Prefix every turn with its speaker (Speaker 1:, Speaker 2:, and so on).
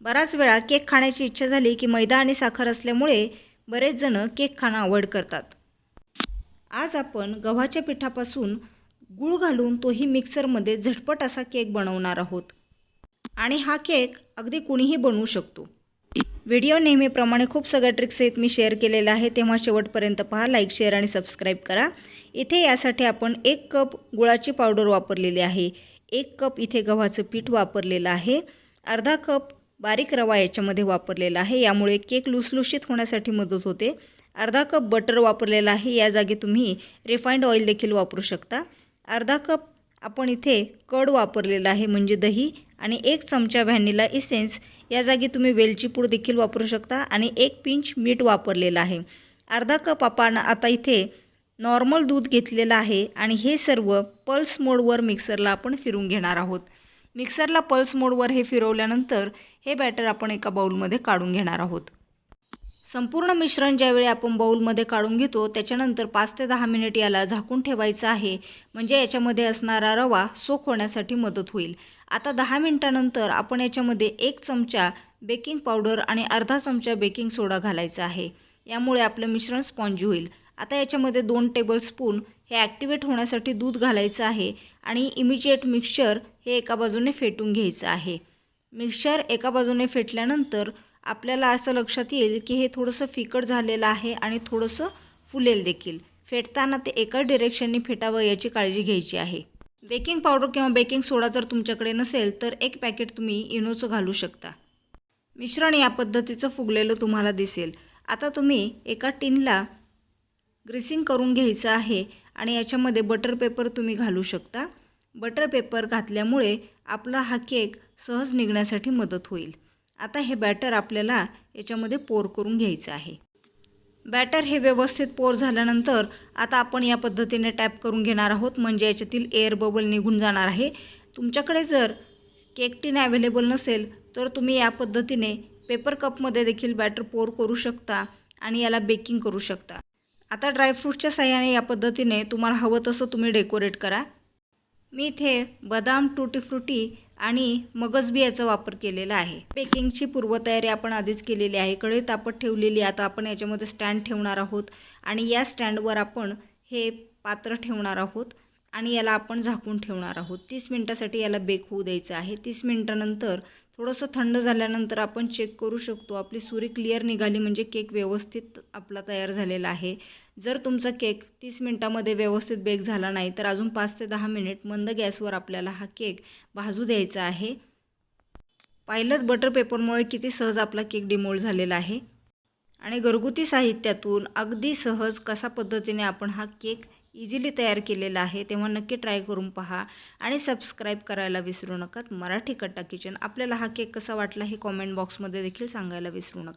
Speaker 1: बराच वेळा केक खाण्याची इच्छा झाली की मैदा आणि साखर असल्यामुळे बरेच जण केक खाणं अवॉइड करतात. आज आपण गव्हाच्या पिठापासून गूळ घालून तोही मिक्सरमध्ये झटपट असा केक बनवणार आहोत. आणि हा केक अगदी कुणीही बनवू शकतो. व्हिडिओ नेहमीप्रमाणे खूप सगळ्या ट्रिक्स आहेत मी शेअर केलेल्या आहे तेव्हा शेवटपर्यंत पहा लाईक शेअर आणि सबस्क्राईब करा. इथे यासाठी आपण एक कप गुळाची पावडर वापरलेली आहे. एक कप इथे गव्हाचं पीठ वापरलेलं आहे. अर्धा कप बारीक रवा याच्यामध्ये वापरलेला आहे. यामुळे केक लुसलुशीत होण्यासाठी मदत होते. अर्धा कप बटर वापरलेला आहे. या जागी तुम्ही रिफाईंड ऑइल देखील वापरू शकता. अर्धा कप आपण इथे कड वापरलेला आहे म्हणजे दही आणि एक चमचा व्हॅनिला इसेन्स. या जागी तुम्ही वेलची पूड देखील वापरू शकता आणि एक पिंच मीठ वापरलेलं आहे. अर्धा कप आपण आता इथे नॉर्मल दूध घेतलेलं आहे आणि हे सर्व पल्स मोडवर मिक्सरला आपण फिरून घेणार आहोत. मिक्सरला पल्स मोडवर हे फिरवल्यानंतर हे बॅटर आपण एका बाऊलमध्ये काढून घेणार आहोत. संपूर्ण मिश्रण ज्यावेळी आपण बाऊलमध्ये काढून घेतो त्याच्यानंतर पाच ते दहा मिनिट याला झाकून ठेवायचं आहे. म्हणजे याच्यामध्ये असणारा रवा सोख होण्यासाठी मदत होईल. आता दहा मिनटानंतर आपण याच्यामध्ये एक चमचा बेकिंग पावडर आणि अर्धा चमचा बेकिंग सोडा घालायचा आहे. यामुळे आपलं मिश्रण स्पॉन्जी होईल. आता याच्यामध्ये दोन टेबलस्पून हे ॲक्टिवेट होण्यासाठी दूध घालायचं आहे आणि इमिजिएट मिक्सचर हे एका बाजूने फेटून घ्यायचं आहे. मिक्सचर एका बाजूने फेटल्यानंतर आपल्याला असं लक्षात येईल की हे थोडंसं फिकट झालेलं आहे आणि थोडंसं फुलेल देखील. फेटताना ते एका डिरेक्शननी फेटावं याची काळजी घ्यायची आहे. बेकिंग पावडर किंवा बेकिंग सोडा जर तुमच्याकडे नसेल तर एक पॅकेट तुम्ही इनोचं घालू शकता. मिश्रण या पद्धतीचं फुगलेलं तुम्हाला दिसेल. आता तुम्ही एका टिनला ग्रीसिंग करून घ्यायचं आहे आणि याच्यामध्ये बटर पेपर तुम्ही घालू शकता. बटर पेपर घातल्यामुळे आपला हा केक सहज निघण्यासाठी मदत होईल. आता हे बॅटर आपल्याला याच्यामध्ये पोर करून घ्यायचं आहे. बॅटर हे व्यवस्थित पोर झाल्यानंतर आता आपण या पद्धतीने टॅप करून घेणार आहोत. म्हणजे याच्यातील एअर बबल निघून जाणार आहे. तुमच्याकडे जर केक टीन अवेलेबल नसेल तर तुम्ही या पद्धतीने पेपर कपमध्ये देखील बॅटर पोर करू शकता आणि याला बेकिंग करू शकता. आता ड्रायफ्रूटच्या साह्याने या पद्धतीने तुम्हाला हवं तसं तुम्ही डेकोरेट करा. मी इथे बदाम टुटी फ्रुटी आणि मगजबियाचा वापर केलेला आहे. बेकिंगची पूर्वतयारी आपण आधीच केलेली आहे. कढई तापत ठेवलेली आता आपण याच्यामध्ये स्टँड ठेवणार आहोत आणि या स्टँडवर आपण हे पात्र ठेवणार आहोत आणि याला आपण झाकून ठेवणार आहोत. तीस मिनटासाठी याला बेक होऊ द्यायचं आहे. तीस मिनटानंतर थोडंसं थंड झाल्यानंतर आपण चेक करू शकतो. आपली सुरी क्लिअर निघाली म्हणजे केक व्यवस्थित आपला तयार झालेला आहे. जर तुमचा केक तीस मिनटामध्ये व्यवस्थित बेक झाला नाही तर अजून पाच ते दहा मिनिट मंद गॅसवर आपल्याला हा केक भाजू द्यायचा आहे. पाहिलंच बटर पेपरमुळे किती सहज आपला केक डिमोल्ड झालेला आहे. आणि घरगुती साहित्यातून अगदी सहज कशा पद्धतीने आपण हा केक इझिली तयार केलेला आहे तेव्हा नक्की ट्राय करून पहा. आणि सबस्क्राईब करायला विसरू नका. मराठी कट्टा किचन आपल्याला हा केक कसा वाटला हे कॉमेंट बॉक्समध्ये देखील सांगायला विसरू नका.